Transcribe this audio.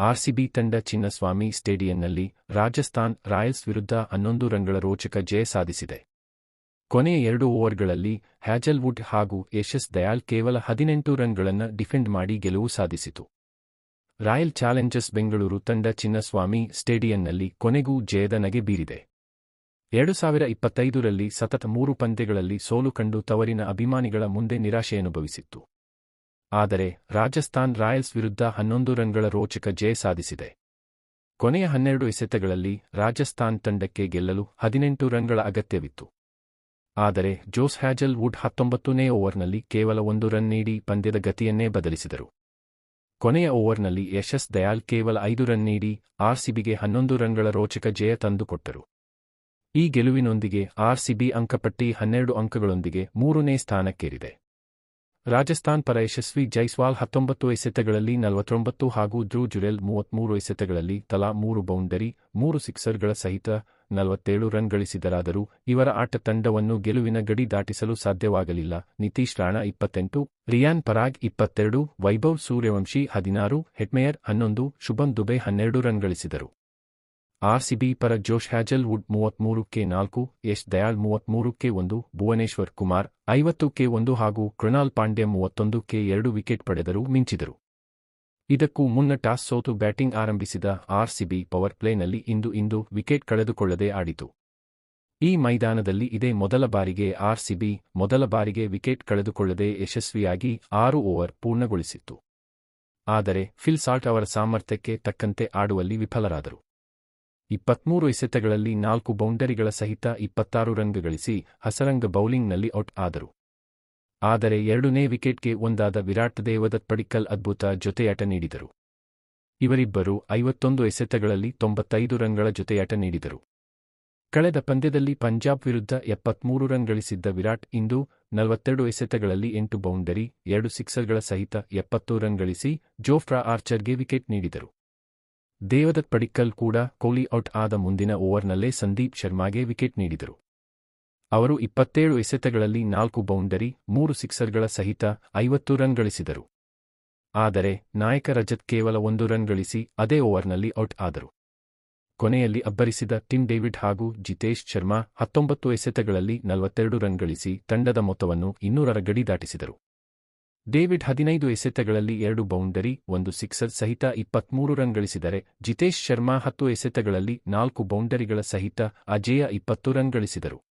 RCB ತಂಡ Chinnaswamy ಸ್ಟೇಡಿಯಂನಲ್ಲಿ Rajasthan Royals ವಿರುದ್ಧ ಹನ್ನೊಂದು ರನ್ಗಳ ರೋಚಕ ಜಯ ಸಾಧಿಸಿದೆ. ಕೊನೆಯ ಎರಡು ಓವರ್ಗಳಲ್ಲಿ ಹ್ಯಾಜಲ್ವುಡ್ ಹಾಗೂ ಯಶಸ್ ದಯಾಲ್ ಕೇವಲ ಹದಿನೆಂಟು ರನ್ಗಳನ್ನು ಡಿಫೆಂಡ್ ಮಾಡಿ ಗೆಲುವು ಸಾಧಿಸಿತು. ರಾಯಲ್ ಚಾಲೆಂಜರ್ಸ್ ಬೆಂಗಳೂರು ತಂಡ ಚಿನ್ನಸ್ವಾಮಿ ಸ್ಟೇಡಿಯಂನಲ್ಲಿ ಕೊನೆಗೂ ಜಯದ ನಗೆ ಬೀರಿದೆ. ಎರಡು ಸಾವಿರ ಇಪ್ಪತ್ತೈದರಲ್ಲಿ ಸತತ ಮೂರು ಪಂದ್ಯಗಳಲ್ಲಿ ಸೋಲು ಕಂಡು ತವರಿನ ಅಭಿಮಾನಿಗಳ ಮುಂದೆ ನಿರಾಶೆಯನುಭವಿಸಿತ್ತು. ಆದರೆ ರಾಜಸ್ಥಾನ್ ರಾಯಲ್ಸ್ ವಿರುದ್ಧ ಹನ್ನೊಂದು ರನ್ಗಳ ರೋಚಕ ಜಯ ಸಾಧಿಸಿದೆ. ಕೊನೆಯ ಹನ್ನೆರಡು ಎಸೆತಗಳಲ್ಲಿ ರಾಜಸ್ಥಾನ್ ತಂಡಕ್ಕೆ ಗೆಲ್ಲಲು ಹದಿನೆಂಟು ರನ್ಗಳ ಅಗತ್ಯವಿತ್ತು. ಆದರೆ ಜೋಸ್ ಹ್ಯಾಜಲ್ ವುಡ್ ಹತ್ತೊಂಬತ್ತನೇ ಓವರ್ನಲ್ಲಿ ಕೇವಲ ಒಂದು ರನ್ ನೀಡಿ ಪಂದ್ಯದ ಗತಿಯನ್ನೇ ಬದಲಿಸಿದರು. ಕೊನೆಯ ಓವರ್ನಲ್ಲಿ ಯಶಸ್ ದಯಾಲ್ ಕೇವಲ ಐದು ರನ್ ನೀಡಿ ಆರ್ಸಿಬಿಗೆ ಹನ್ನೊಂದು ರನ್ಗಳ ರೋಚಕ ಜಯ ತಂದುಕೊಟ್ಟರು. ಈ ಗೆಲುವಿನೊಂದಿಗೆ ಆರ್ಸಿಬಿ ಅಂಕಪಟ್ಟಿ ಹನ್ನೆರಡು ಅಂಕಗಳೊಂದಿಗೆ ಮೂರನೇ ಸ್ಥಾನಕ್ಕೇರಿದೆ. ರಾಜಸ್ಥಾನ್ ಪರ ಯಶಸ್ವಿ ಜೈಸ್ವಾಲ್ ಹತ್ತೊಂಬತ್ತು ಎಸೆತಗಳಲ್ಲಿ ನಲವತ್ತೊಂಬತ್ತು ಹಾಗೂ ಧ್ರೂ ಜುರೆಲ್ ಮೂವತ್ಮೂರು ಎಸೆತಗಳಲ್ಲಿ ತಲಾ ಮೂರು ಬೌಂಡರಿ, ಮೂರು ಸಿಕ್ಸರ್ಗಳ ಸಹಿತ ನಲವತ್ತೇಳು ರನ್ ಗಳಿಸಿದರಾದರೂ ಇವರ ಆಟ ತಂಡವನ್ನು ಗೆಲುವಿನ ಗಡಿ ದಾಟಿಸಲು ಸಾಧ್ಯವಾಗಲಿಲ್ಲ. ನಿತೀಶ್ ರಾಣಾ ಇಪ್ಪತ್ತೆಂಟು, ರಿಯಾನ್ ಪರಾಗ್ ಇಪ್ಪತ್ತೆರಡು, ವೈಭವ್ ಸೂರ್ಯವಂಶಿ ಹದಿನಾರು ಹೆಟ್ಮೇಯರ್ ಹನ್ನೊಂದು, ಶುಭಂ ದುಬೆ ಹನ್ನೆರಡು ರನ್ ಗಳಿಸಿದರು. ಆರ್ಸಿಬಿ ಪರ ಜೋಶ್ ಹ್ಯಾಜಲ್ ವುಡ್ ಮೂವತ್ಮೂರಕ್ಕೆ ನಾಲ್ಕು, ಯಶ್ ದಯಾಳ್ ಮೂವತ್ಮೂರಕ್ಕೆ ಒಂದು, ಭುವನೇಶ್ವರ್ ಕುಮಾರ್ ಐವತ್ತಕ್ಕೆ ಒಂದು ಹಾಗೂ ಕೃಣಾಲ್ ಪಾಂಡ್ಯ ಮೂವತ್ತೊಂದಕ್ಕೆ ಎರಡು ವಿಕೆಟ್ ಪಡೆದರೂ ಮಿಂಚಿದರು. ಇದಕ್ಕೂ ಮುನ್ನ ಟಾಸ್ ಸೋತು ಬ್ಯಾಟಿಂಗ್ ಆರಂಭಿಸಿದ ಆರ್ಸಿಬಿ ಪವರ್ ಪ್ಲೇನಲ್ಲಿ ಇಂದು ಇಂದು ವಿಕೆಟ್ ಕಳೆದುಕೊಳ್ಳದೆ ಆಡಿತು. ಈ ಮೈದಾನದಲ್ಲಿ ಇದೇ ಮೊದಲ ಬಾರಿಗೆ ಆರ್ಸಿಬಿ ಮೊದಲ ಬಾರಿಗೆ ವಿಕೆಟ್ ಕಳೆದುಕೊಳ್ಳದೆ ಯಶಸ್ವಿಯಾಗಿ ಆರು ಓವರ್ ಪೂರ್ಣಗೊಳಿಸಿತ್ತು. ಆದರೆ ಫಿಲ್ ಸಾಲ್ಟ್ ಅವರ ಸಾಮರ್ಥ್ಯಕ್ಕೆ ತಕ್ಕಂತೆ ಆಡುವಲ್ಲಿ ವಿಫಲರಾದರು. ಇಪ್ಪತ್ಮೂರು ಎಸೆತಗಳಲ್ಲಿ ನಾಲ್ಕು ಬೌಂಡರಿಗಳ ಸಹಿತ ಇಪ್ಪತ್ತಾರು ರನ್ ಗಳಿಸಿ ಹಸರಂಗ ಬೌಲಿಂಗ್ನಲ್ಲಿ ಔಟ್ ಆದರು. ಆದರೆ ಎರಡನೇ ವಿಕೆಟ್ಗೆ ಒಂದಾದ ವಿರಾಟ್ ದೇವದತ್ ಪಡಿಕ್ಕಲ್ ಅದ್ಭುತ ಜೊತೆಯಾಟ ನೀಡಿದರು. ಇವರಿಬ್ಬರು ಐವತ್ತೊಂದು ಎಸೆತಗಳಲ್ಲಿ ತೊಂಬತ್ತೈದು ರನ್ಗಳ ಜೊತೆಯಾಟ ನೀಡಿದರು. ಕಳೆದ ಪಂದ್ಯದಲ್ಲಿ ಪಂಜಾಬ್ ವಿರುದ್ಧ ಎಪ್ಪತ್ಮೂರು ರನ್ ಗಳಿಸಿದ್ದ ವಿರಾಟ್ ಇಂದು ನಲವತ್ತೆರಡು ಎಸೆತಗಳಲ್ಲಿ ಎಂಟು ಬೌಂಡರಿ, ಎರಡು ಸಿಕ್ಸರ್ಗಳ ಸಹಿತ ಎಪ್ಪತ್ತು ರನ್ ಗಳಿಸಿ ಜೋಫ್ರಾ ಆರ್ಚರ್ಗೆ ವಿಕೆಟ್ ನೀಡಿದರು. ದೇವದತ್ ಪಡಿಕ್ಕಲ್ ಕೂಡ ಕೊಹ್ಲಿ ಔಟ್ ಆದ ಮುಂದಿನ ಓವರ್ನಲ್ಲೇ ಸಂದೀಪ್ ಶರ್ಮಾಗೆ ವಿಕೆಟ್ ನೀಡಿದರು. ಅವರು ಇಪ್ಪತ್ತೇಳು ಎಸೆತಗಳಲ್ಲಿ ನಾಲ್ಕು ಬೌಂಡರಿ, ಮೂರು ಸಿಕ್ಸರ್ಗಳ ಸಹಿತ ಐವತ್ತು ರನ್ ಗಳಿಸಿದರು. ಆದರೆ ನಾಯಕ ರಜತ್ ಕೇವಲ ಒಂದು ರನ್ ಗಳಿಸಿ ಅದೇ ಓವರ್ನಲ್ಲಿ ಔಟ್ ಆದರು. ಕೊನೆಯಲ್ಲಿ ಅಬ್ಬರಿಸಿದ ಟಿಮ್ ಡೇವಿಡ್ ಹಾಗೂ ಜಿತೇಶ್ ಶರ್ಮಾ ಹತ್ತೊಂಬತ್ತು ಎಸೆತಗಳಲ್ಲಿ ನಲವತ್ತೆರಡು ರನ್ ಗಳಿಸಿ ತಂಡದ ಮೊತ್ತವನ್ನು ಇನ್ನೂರರ ಗಡಿ ದಾಟಿಸಿದರು. ಡೇವಿಡ್ ಹದಿನೈದು ಎಸೆತಗಳಲ್ಲಿ ಎರಡು ಬೌಂಡರಿ, ಒಂದು ಸಿಕ್ಸರ್ ಸಹಿತ ಇಪ್ಪತ್ಮೂರು ರನ್ ಗಳಿಸಿದರೆ, ಜಿತೇಶ್ ಶರ್ಮಾ ಹತ್ತು ಎಸೆತಗಳಲ್ಲಿ ನಾಲ್ಕು ಬೌಂಡರಿಗಳ ಸಹಿತ ಅಜೇಯ ಇಪ್ಪತ್ತು ರನ್ ಗಳಿಸಿದರು.